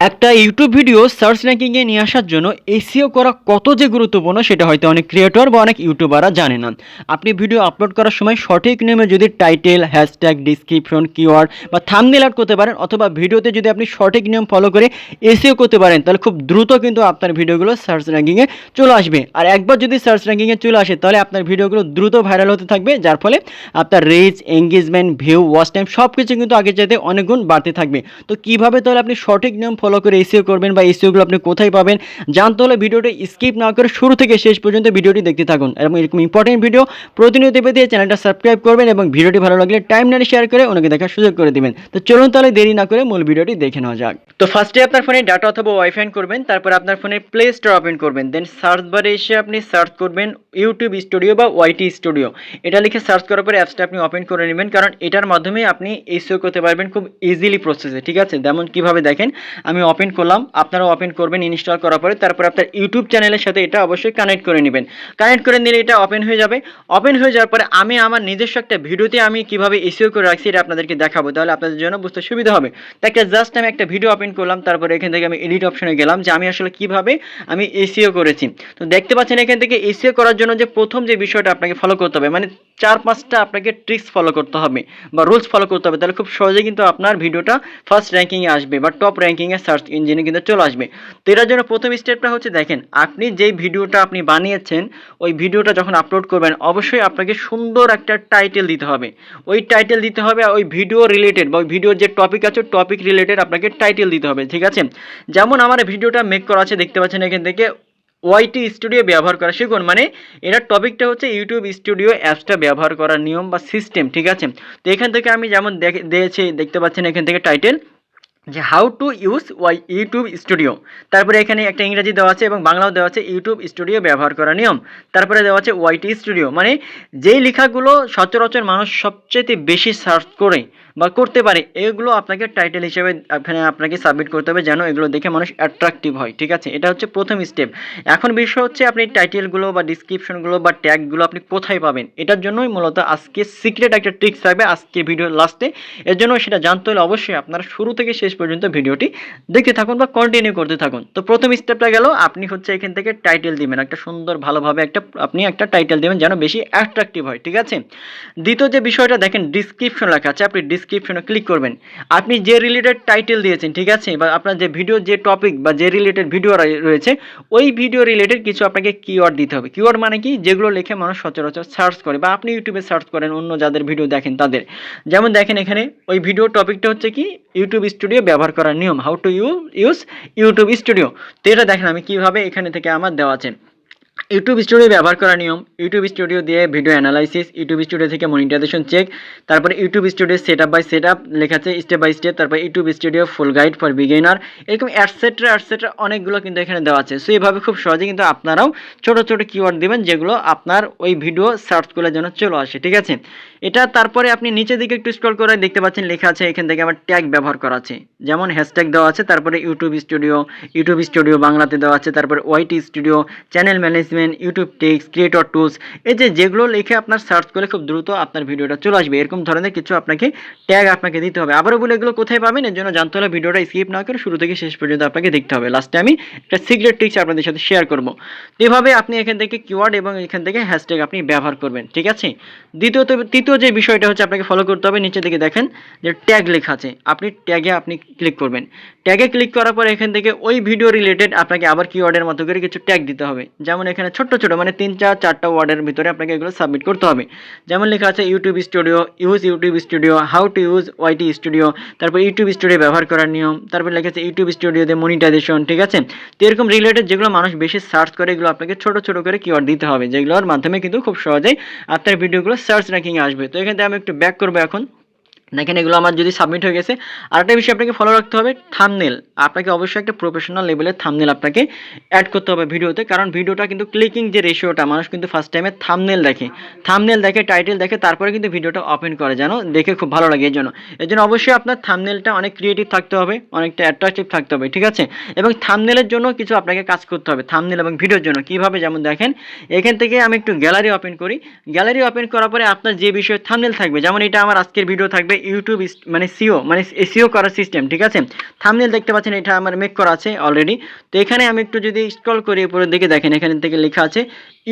একটা YouTube video search র্যাঙ্কিংয়ে নিয়ে আসার জন্য এসিও করা কত যে গুরুত্বপূর্ণ সেটা হয়তো অনেক ক্রিয়েটর বা অনেক ইউটিউবাররা জানে না। আপনি ভিডিও আপলোড করার সময় সঠিক নিয়মে যদি টাইটেল হ্যাশট্যাগ ডিসক্রিপশন কিওয়ার্ড বা থামনেল অ্যাড করতে পারেন অথবা ভিডিওতে যদি আপনি সঠিক নিয়ম ফলো করে এসিও করতে পারেন, তাহলে খুব দ্রুত কিন্তু আপনার ভিডিওগুলো সার্চ র্যাঙ্কিংয়ে চলে আসবে। আর একবার যদি সার্চ র্যাঙ্কিংয়ে চলে আসে, তাহলে আপনার ভিডিওগুলো দ্রুত ভাইরাল হতে থাকবে, যার ফলে আপনার reach engagement view watch time সব কিছু কিন্তু আগের চাইতে অনেক গুণ বাড়তে থাকবে। তো কীভাবে তাহলে আপনি সঠিক নিয়ম ফলো করে এসিও করবেন বা এসিওগুলো আপনি কোথায় পাবেন, জানতে হলে ভিডিওটা স্কিপ না করে শুরু থেকে শেষ পর্যন্ত ভিডিওটি দেখতে থাকুন। এবং এরকম ইম্পর্টেন্ট ভিডিও প্রতিনিয়ত পেতে চ্যানেলটা সাবস্ক্রাইব করবেন এবং ভিডিওটি ভালো লাগলে টাইম নারে শেয়ার করে ওনাকে দেখার সুযোগ করে দিবেন। তো চলুন তাহলে দেরি না করে মূল ভিডিওটি দেখে নেওয়া যাক। তো ফার্স্টে আপনার ফোনে ডাটা অথবা ওয়াইফাই করবেন, তারপর আপনার ফোনে প্লে স্টোর ওপেন করবেন। দেন সার্চ বারে এসে আপনি সার্চ করবেন ইউটিউব স্টুডিও বা ওয়াইটি স্টুডিও এটা লিখে সার্চ করার পরে অ্যাপসটা আপনি ওপেন করে নেবেন, কারণ এটার মাধ্যমে আপনি এসিও করতে পারবেন খুব ইজিলি প্রসেসে ঠিক আছে? যেমন কীভাবে দেখেন, আমি ওপেন করলাম আপনারা ওপেন করবেন ইনস্টল করার পরে, তারপর আপনার ইউটিউব চ্যানেলের সাথে এটা অবশ্যই কানেক্ট করে নেবেন। কানেক্ট করে নিলে এটা ওপেন হয়ে যাবে। ওপেন হয়ে যাওয়ার পরে আমি আমার নিজস্ব একটা ভিডিওতে আমি কীভাবে এসিও করে রাখছি এটা আপনাদেরকে দেখাবো, তাহলে আপনাদের জন্য বুঝতে সুবিধা হবে। তো জাস্ট আমি একটা ভিডিও ওপেন করলাম, তারপরে এখান থেকে আমি এডিট অপশনে গেলাম, যে আমি আসলে কীভাবে আমি এসিও করেছি। তো দেখতে পাচ্ছেন এখান থেকে এসিও করার জন্য যে প্রথম যে বিষয়টা আপনাকে ফলো করতে হবে মানে চার পাঁচটা আপনাকে ট্রিক্স ফলো করতে হবে, বা রুলস ফলো করতে হবে, তাহলে খুব সহজে কিন্তু আপনার ভিডিওটা ফার্স্ট র্যাঙ্কিংয়ে আসবে, বা টপ র্যাঙ্কিংয়ে সার্চ ইঞ্জিনে কিন্তু চলে আসবে। তো এটার জন্য প্রথম স্টেপটা হচ্ছে, দেখেন, আপনি যেই ভিডিওটা আপনি বানিয়েছেন, ওই ভিডিওটা যখন আপলোড করবেন, অবশ্যই আপনাকে সুন্দর একটা টাইটেল দিতে হবে। ওই টাইটেল দিতে হবে, ওই ভিডিও রিলেটেড বা ওই ভিডিওর যে টপিক আছে টপিক রিলেটেড আপনাকে টাইটেল দিতে হবে, ঠিক আছে? যেমন আমার ভিডিওটা মেক করা আছে, দেখতে পাচ্ছেন এখান থেকে ওয়াইটি স্টুডিও ব্যবহার করা, শিখুন মানে এটার টপিকটা হচ্ছে ইউটিউব স্টুডিও অ্যাপসটা ব্যবহার করার নিয়ম বা সিস্টেম ঠিক আছে? তো এখান থেকে আমি যেমন দেখে, দিয়েছি, দেখতে পাচ্ছেন এখান থেকে টাইটেল যে how to use Y YouTube studio তারপরে এখানে একটা ইংরাজি দেওয়া আছে এবং বাংলাও দেওয়া আছে ইউটিউব স্টুডিও ব্যবহার করা নিয়ম। তারপরে দেওয়া আছে ওয়াইটি স্টুডিও মানে যেই লেখাগুলো সচরাচর মানুষ সবচেয়ে বেশি সার্চ করে বা করতে পারে, এগুলো আপনাকে টাইটেল হিসেবে এখানে আপনাকে সাবমিট করতে হবে যেন এগুলো দেখে মানুষ অ্যাট্রাকটিভ হয়, ঠিক আছে? এটা হচ্ছে প্রথম স্টেপ এখন বিষয় হচ্ছে আপনি টাইটেলগুলো বা ডিসক্রিপশনগুলো বা ট্যাগগুলো আপনি কোথায় পাবেন? এটার জন্যই মূলত আজকে সিক্রেট একটা ট্রিক্স থাকবে আজকে ভিডিওর লাস্টে এর জন্য সেটা জানতে হলে অবশ্যই আপনারা শুরু থেকে শেষ পর্যন্ত ভিডিওটি দেখতে থাকুন বা কন্টিনিউ করতে থাকুন। তো প্রথম স্টেপটা গেল, আপনি হচ্ছে এখান থেকে টাইটেল দিবেন, একটা সুন্দর ভালোভাবে একটা, আপনি একটা টাইটেল দেবেন যেন বেশি অ্যাট্রাকটিভ হয়, ঠিক আছে? দ্বিতীয় যে বিষয়টা দেখেন ডিসক্রিপশন লেখা আছে, আপনি ডিসক্রিপশনে ক্লিক করবেন। আপনি যে রিলেটেড টাইটেল দিয়েছেন, ঠিক আছে? বা আপনার যে ভিডিও যে টপিক বা যে রিলেটেড ভিডিও রয়েছে, ওই ভিডিও রিলেটেড কিছু আপনাকে কিওয়ার্ড দিতে হবে। কিওয়ার্ড মানে কি? যেগুলো লিখে মানুষ সচরাচর সার্চ করে বা আপনি ইউটিউবে সার্চ করেন অন্য যাদের ভিডিও দেখেন তাদের। যেমন দেখেন এখানে, ওই ভিডিও টপিকটা হচ্ছে কি? ইউটিউব স্টুডিও ব্যবহার করার নিয়ম how to you use YouTube studio তো এটা দেখেন আমি কীভাবে এখানে থেকে আমার দেওয়া আছে। ইউটিউব স্টুডিও ব্যবহার করার নিয়ম। ইউটিউব স্টুডিও দিয়ে ভিডিও অ্যানালাইসিস ইউটিউব স্টুডিও থেকে মনিটাইজেশন চেক তারপরে YouTube studio set up by set up লেখা আছে স্টেপ বাই স্টেপ তারপর YouTube studio full guide for beginner এরকম অ্যাটসেট্রা অ্যাটসেট্রা অনেকগুলো কিন্তু এখানে দেওয়া আছে। সো এইভাবে খুব সহজে কিন্তু আপনারাও ছোট ছোট কিওয়ার্ড দেবেন যেগুলো আপনার ওই ভিডিও সার্চ করলে যেন চলে আসে, ঠিক আছে? এটা তারপরে আপনি নিচের দিকে একটু স্ক্রল করে দেখতে পাচ্ছেন, লেখা আছে এখান থেকে আমার ট্যাগ ব্যবহার করা আছে। যেমন হ্যাশট্যাগ দেওয়া আছে, তারপরে ইউটিউব স্টুডিও ইউটিউব স্টুডিও বাংলাতে দেওয়া আছে, তারপরে YT studio channel management YouTube tech creator tools এই যে যেগুলো লিখে আপনার সার্চ করলে খুব দ্রুত আপনার ভিডিওটা চলে আসবে। এরকম ধরনের কিছু আপনাকে ট্যাগ আপনাকে দিতে হবে। আবারও বলে এগুলো কোথায় পাবেন, এর জন্য জানতে হলে ভিডিওটা স্কিপ না করে শুরু থেকে শেষ পর্যন্ত আপনাকে দেখতে হবে। লাস্টে আমি একটা সিক্রেট ট্রিক্স আপনাদের সাথে শেয়ার করব। এভাবে আপনি এখান থেকে কিওয়ার্ড এবং এখান থেকে হ্যাশট্যাগ আপনি ব্যবহার করবেন, ঠিক আছে? দ্বিতীয়ত, তৃতীয় যে বিষয়টা হচ্ছে আপনাকে ফলো করতে হবে, নিচে দিকে দেখেন যে ট্যাগ লেখা আছে। আপনি ট্যাগে আপনি ক্লিক করবেন। ট্যাগে ক্লিক করার পর এখান থেকে ওই ভিডিও রিলেটেড আপনাকে আবার কিওয়ার্ডের মতো করে কিছু ট্যাগ দিতে হবে। যেমন এখানে ছোট্ট ছোট মানে তিন চার, চারটা ওয়ার্ডের ভিতরে আপনাকে এগুলো সাবমিট করতে হবে। যেমন লেখা আছে YouTube studio use YouTube studio how to use YT studio তারপর ইউটিউব স্টুডিও ব্যবহার করার নিয়ম, তারপর লেখা আছে ইউটিউব স্টুডিওতে মনিটাইজেশন ঠিক আছে? তো এরকম রিলেটেড যেগুলো মানুষ বেশি সার্চ করে, এগুলো আপনাকে ছোট ছোট করে কিওয়ার্ড দিতে হবে, যেগুলোর মাধ্যমে কিন্তু খুব সহজেই আপনার ভিডিওগুলো সার্চ র্যাঙ্কিংয়ে আসবে। তো এখান আমি একটু ব্যাক করব এখন। দেখেন, এগুলো আমার যদি সাবমিট হয়ে গেছে, আরেকটা বিষয় আপনাকে ফলো রাখতে হবে থামনেল আপনাকে অবশ্যই একটা প্রফেশনাল লেভেলের থামনেল আপনাকে অ্যাড করতে হবে ভিডিওতে, কারণ ভিডিওটা কিন্তু ক্লিকিং যে রেশিওটা মানুষ কিন্তু ফার্স্ট টাইমে থামনেল দেখে। থামনেল দেখে টাইটেল দেখে, তারপরে কিন্তু ভিডিওটা ওপেন করে, যেন দেখে খুব ভালো লাগে এর জন্য এর জন্য অবশ্যই আপনার থামনেলটা অনেক ক্রিয়েটিভ থাকতে হবে, অনেকটা অ্যাট্রাকটিভ থাকতে হবে, ঠিক আছে? এবং থামনেলের জন্য কিছু আপনাকে কাজ করতে হবে থামনেল এবং ভিডিওর জন্য। কীভাবে? যেমন দেখেন, এখান থেকে আমি একটু গ্যালারি ওপেন করি। গ্যালারি ওপেন করার পরে আপনার যে বিষয়ে থামনেল থাকবে, যেমন এটা আমার আজকের ভিডিও থাকবে ইউটিউব মানে সিও মানে এসিও করার সিস্টেম ঠিক আছে? থামনেল দেখতে পাচ্ছেন, এটা আমার মেক করা আছে অলরেডি তো এখানে আমি একটু যদি স্ক্রল করি, উপরের দিকে দেখেন, এখান থেকে লেখা আছে,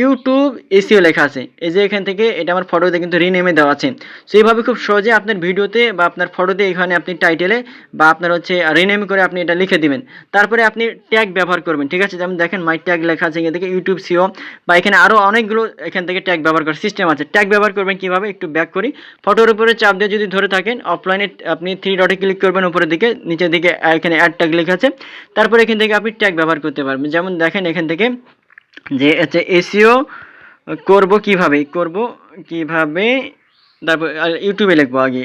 ইউটিউব এসিও লেখা আছে। এই যে এখান থেকে, এটা আমার ফটোতে কিন্তু রিনেমে দেওয়া আছে। সো এইভাবে খুব সহজে আপনার ভিডিওতে বা আপনার ফটোতে এখানে আপনি টাইটেলে বা আপনার হচ্ছে রিনেম করে আপনি এটা লিখে দিবেন। তারপরে আপনি ট্যাগ ব্যবহার করবেন, ঠিক আছে? যেমন দেখেন মাই ট্যাগ লেখা আছে, এখান থেকে ইউটিউব সিও বা এখানে আরও অনেকগুলো এখান থেকে ট্যাগ ব্যবহার করার সিস্টেম আছে। ট্যাগ ব্যবহার করবেন কীভাবে? একটু ব্যাক করি। ফটোর উপরে চাপ দিয়ে যদি ধরে থাকেন অফলাইনে আপনি থ্রি ডটে ক্লিক করবেন উপরের দিকে, নিচের দিকে এখানে অ্যাড ট্যাগ লেখা আছে। তারপরে এখান থেকে আপনি ট্যাগ ব্যবহার করতে পারবেন। যেমন দেখেন এখান থেকে যে হচ্ছে এসিও করব কীভাবে, করব কীভাবে, তারপর ইউটিউবে লিখব আগে।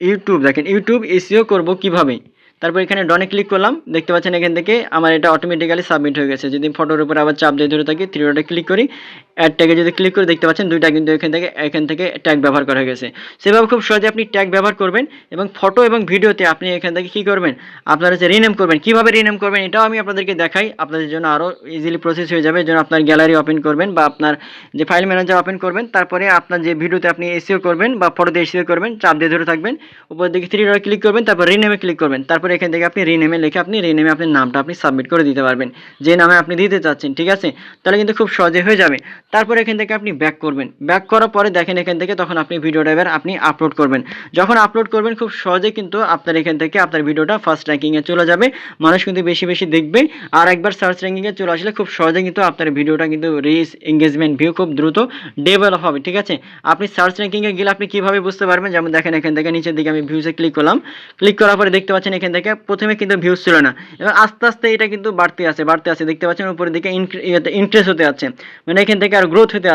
ইউটিউব দেখেন ইউটিউব এসিও করব কীভাবে? তারপর এখানে ডনে ক্লিক করলাম। দেখতে পাচ্ছেন এখান থেকে আমার এটা অটোমেটিক্যালি সাবমিট হয়ে গেছে। যদি ফটোর উপর আবার চাপ দিয়ে ধরে থাকি থ্রি ক্লিক করি অ্যাড ট্যাগে যদি ক্লিক করে, দেখতে পাচ্ছেন দুইটা কিন্তু এখান থেকে এখান থেকে ট্যাগ ব্যবহার করা হয়ে গেছে। সেভাবে খুব সহজে আপনি ট্যাগ ব্যবহার করবেন এবং ফটো এবং ভিডিওতে আপনি এখান থেকে কী করবেন? আপনারা হচ্ছে রিনেম করবেন। কীভাবে রিনেম করবেন এটাও আমি আপনাদেরকে দেখাই। আপনাদের জন্য আরও ইজিলি প্রসেস হয়ে যাবে। যেন আপনার গ্যালারি ওপেন করবেন বা আপনার যে ফাইল ম্যানেজার ওপেন করবেন, তারপরে আপনার যে ভিডিওতে আপনি এসিও করবেন বা ফটোতে এসিও করবেন, চাপ দিয়ে ধরে থাকবেন। উপর দিকে থ্রি ক্লিক করবেন, তারপর রিনেমে ক্লিক করবেন। তারপরে এখান থেকে আপনি রিনেমে লিখে আপনি রিনেমে আপনার নামটা আপনি সাবমিট করে দিতে পারবেন। যে নামে আপনি দিতে চাচ্ছেন, ঠিক আছে? তাহলে কিন্তু খুব সহজে হয়ে যাবে। তারপরে এখান থেকে আপনি ব্যাক করবেন। ব্যাক করার পরে দেখেন এখান থেকে তখন আপনি ভিডিওটা এবার আপনি আপলোড করবেন। যখন আপলোড করবেন, খুব সহজে কিন্তু আপনার এখান থেকে আপনার ভিডিওটা ফার্স্ট র্যাঙ্কিংয়ে চলে যাবে। মানুষ কিন্তু বেশি বেশি দেখবে। আর একবার সার্চ র্যাঙ্কিংয়ে চলে আসলে খুব সহজে কিন্তু আপনার ভিডিওটা কিন্তু রিচ এঙ্গেজমেন্ট ভিউ খুব দ্রুত ডেভেলপ হবে, ঠিক আছে? আপনি সার্চ র্যাঙ্কিংয়ে গেলে আপনি কীভাবে বুঝতে পারবেন? যেমন দেখেন এখান থেকে নিচের দিকে আমি ভিউসে ক্লিক করলাম। ক্লিক করার পরে দেখতে পাচ্ছেন এখান থেকে প্রথমে কিন্তু ভিউজ ছিল না। এবার আস্তে আস্তে এটা কিন্তু বাড়তে আছে বাড়তে আছে। দেখতে পাচ্ছেন উপরের দিকে ইন্টারেস্ট হতে যাচ্ছে মানে এখান থেকে আর গ্রোথ হতে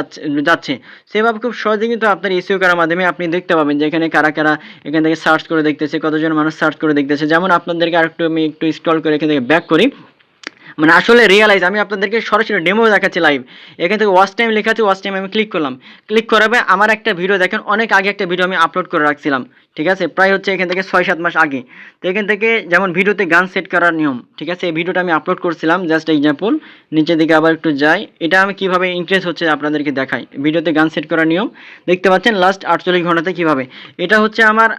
যাচ্ছে- সেভাবে খুব সহজে কিন্তু আপনার এসিও করার মাধ্যমে আপনি দেখতে পাবেন যে এখানে কারা কারা এখান থেকে সার্চ করে দেখতেছে, কতজন মানুষ সার্চ করে দেখতেছে। যেমন আপনাদেরকে আর একটু আমি একটু স্ক্রল করে এখান থেকে ব্যাক করি। মানে আসলে রিয়েলাইজ আমি আপনাদেরকে সরাসরি ডেমো দেখাচ্ছি লাইভ এখান থেকে ওয়াচ টাইম লেখা আছে ওয়াচ টাইম আমি ক্লিক করলাম। ক্লিক করাবে আমার একটা ভিডিও দেখেন, অনেক আগে একটা ভিডিও আমি আপলোড করে রাখছিলাম, ঠিক আছে? প্রায় হচ্ছে এখান থেকে ছয় সাত মাস আগে। তো এখান থেকে যেমন ভিডিওতে গান সেট করার নিয়ম, ঠিক আছে? এই ভিডিওটা আমি আপলোড করছিলাম জাস্ট এক্সাম্পল নিচের দিকে আবার একটু যাই। এটা আমি কীভাবে ইনক্রিজ হচ্ছে আপনাদেরকে দেখাই। ভিডিওতে গান সেট করার নিয়ম, দেখতে পাচ্ছেন লাস্ট আটচল্লিশ ঘন্টাতে কীভাবে। এটা হচ্ছে আমার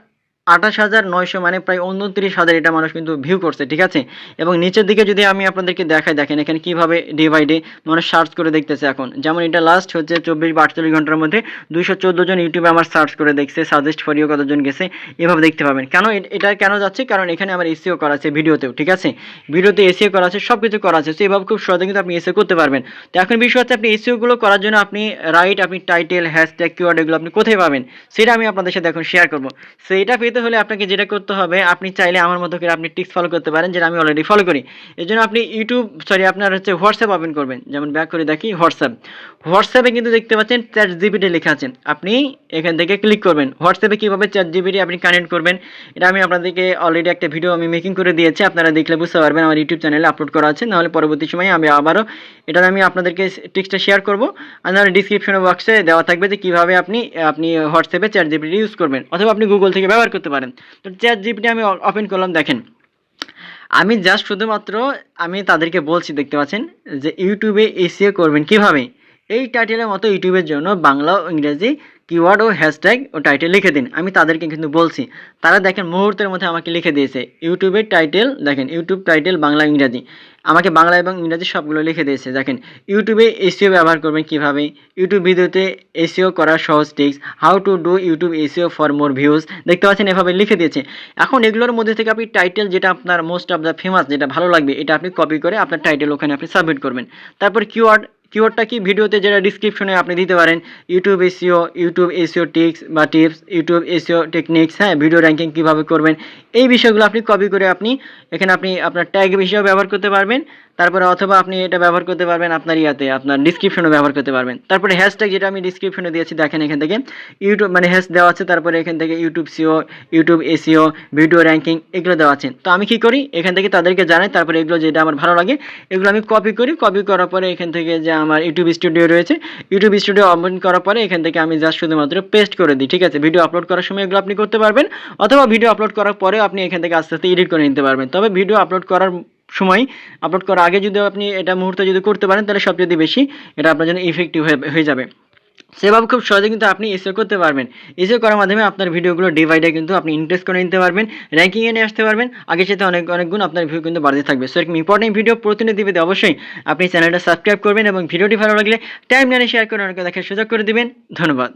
আঠাশ হাজার নয়শো মানে প্রায় উনত্রিশ হাজার এটা মানুষ কিন্তু ভিউ করছে, ঠিক আছে? এবং নিচের দিকে যদি আমি আপনাদেরকে দেখাই, দেখেন এখানে কীভাবে ডে বাই ডে মানুষ সার্চ করে দেখতেছে এখন। যেমন এটা লাস্ট হচ্ছে চব্বিশ বা আটচল্লিশ ঘণ্টার মধ্যে দুইশো চোদ্দ জন ইউটিউবে আমার সার্চ করে দেখছে সাজেস্ট ফরিও কতজন গেছে, এভাবে দেখতে পাবেন। কেন এটা কেন যাচ্ছে? কারণ এখানে আমার এসিও করা আছে ভিডিওতেও, ঠিক আছে? ভিডিওতে এসিও করা আছে সব কিছু করা আছে, তো এভাবে খুব সহজে কিন্তু আপনি এসিও করতে পারবেন। তো এখন বিষয় হচ্ছে আপনি এসিওগুলো করার জন্য আপনি রাইট আপনি টাইটেল হ্যাশট্যাগ কিওয়ার্ড এগুলো আপনি কোথায় পাবেন? সেটা আমি আপনাদের সাথে এখন শেয়ার করব। সেইটা পেতে হলে আপনাকে যেটা করতে হবে, আপনি চাইলে আমার মতো করে আপনি টিক্স ফলো করতে পারেন যেটা আমি অলরেডি ফলো করি। এই জন্য আপনি ইউটিউব সরি আপনার হচ্ছে হোয়াটসঅ্যাপ ওপেন করবেন। যেমন ব্যাক করে দেখি হোয়াটসঅ্যাপ হোয়াটসঅ্যাপে কিন্তু দেখতে পাচ্ছেন চ্যাট জিবিটি লেখা আছে। আপনি এখান থেকে ক্লিক করবেন। হোয়াটসঅ্যাপে কীভাবে চ্যাট জিবিটি আপনি কানেক্ট করবেন, এটা আমি আপনাদেরকে অলরেডি একটা ভিডিও আমি মেকিং করে দিয়েছি। আপনারা দেখলে বুঝতে পারবেন আমার ইউটিউব চ্যানেলে আপলোড করা আছে। নাহলে পরবর্তী সময়ে আমি আবারও এটা আমি আপনাদেরকে টিক্সটা শেয়ার করব। আর ডিসক্রিপশন বক্সে দেওয়া থাকবে যে কীভাবে আপনি আপনি হোয়াটসঅ্যাপে চ্যাট জিবিটি ইউজ করবেন। অথবা আপনি গুগল থেকে ব্যবহার করতে পারেন। তো চ্যাট জিপিটি আমি ওপেন করলাম, দেখেন। আমি জাস্ট শুধুমাত্র আমি তাদেরকে বলছি, দেখতে পাচ্ছেন, যে ইউটিউবে এসিও করবেন কীভাবে? এই টাইটেলের মতো ইউটিউবের জন্য বাংলা ও ইংরেজি কিওয়ার্ড ও হ্যাশট্যাগ ও টাইটেল লিখে দিন। আমি তাদেরকে কিন্তু বলছি, তারা দেখেন মুহূর্তের মধ্যে আমাকে লিখে দিয়েছে। ইউটিউবের টাইটেল দেখেন ইউটিউব টাইটেল বাংলা ইংরাজি। আমাকে বাংলা এবং ইংরাজি সবগুলো লিখে দিয়েছে। দেখেন ইউটিউবে এসিও ব্যবহার করবেন কীভাবে? ইউটিউব ভিডিওতে এসিও করার সহজ tricks how to do YouTube SEO for more views দেখতে পাচ্ছেন এভাবে লিখে দিয়েছে। এখন এগুলোর মধ্যে থেকে আপনি টাইটেল যেটা আপনার মোস্ট অফ দ্য ফেমাস যেটা ভালো লাগবে, এটা আপনি কপি করে আপনার টাইটেল ওখানে আপনি সাবমিট করবেন। তারপর কিওয়ার্ড কিওয়ার্ডটা কি? ভিডিওতে যেটা ডিসক্রিপশনে আপনি দিতে পারেন YouTube SEO YouTube SEO tricks বা টিপস ইউটিউব এসিও টেকনিক্স হ্যাঁ ভিডিও র্যাঙ্কিং কীভাবে করবেন, এই বিষয়গুলো আপনি কপি করে আপনি, এখানে আপনি আপনার ট্যাগ হিসেবে ব্যবহার করতে পারবেন। তারপরে অথবা আপনি এটা ব্যবহার করতে পারবেন আপনার ইয়াতে, আপনার ডিসক্রিপশনে ব্যবহার করতে পারবেন। তারপরে হ্যাশট্যাগ যেটা আমি ডিসক্রিপশনে দিয়েছি, দেখেন এখান থেকে। ইউটিউব মানে হ্যাশ দেওয়া আছে, তারপরে এখান থেকে YouTube SEO YouTube SEO video ranking এগুলো দেওয়া আছে। তো আমি কি করি? এখান থেকে তাদেরকে জানাই, তারপরে এগুলো যেটা আমার ভালো লাগে, এগুলো আমি কপি করি। কপি করার পরে এখান থেকে যে আমার ইউটিউব স্টুডিও রয়েছে ইউটিউব স্টুডিও ওপেন করার পরে এখান থেকে আমি জাস্ট শুধুমাত্র পেস্ট করে দিই, ঠিক আছে? ভিডিও আপলোড করার সময় এগুলো আপনি করতে পারবেন, অথবা ভিডিও আপলোড করার পরে আপনি এখান থেকে আস্তে আস্তে এডিট করে নিতে পারবেন। তবে ভিডিও আপলোড করার সময় আপলোড করার আগে যদি আপনি এটা মুহূর্তে যদি করতে পারেন, তাহলে সবচেয়ে বেশি এটা আপনার জন্য ইফেক্টিভ হয়ে যাবে। সেভাবে খুব সহজে কিন্তু আপনি এসিও করতে পারবেন। এসিও করার মাধ্যমে আপনার ভিডিওগুলো ডিভাইডে কিন্তু আপনি ইন্টারেস্ট করে নিতে পারবেন র্যাঙ্কিংয়ে নিয়ে আসতে পারবেন। আগের সাথে অনেক অনেক গুণ আপনার ভিউ কিন্তু বাড়তে থাকবে। সো এরকম ইম্পর্টেন্ট ভিডিও প্রতিনিধি পেতে অবশ্যই আপনি চ্যানেলটা সাবস্ক্রাইব করবেন এবং ভিডিওটি ভালো লাগলে টাইম লাইনে শেয়ার করে অনেকে দেখার সুযোগ করে দিবেন। ধন্যবাদ।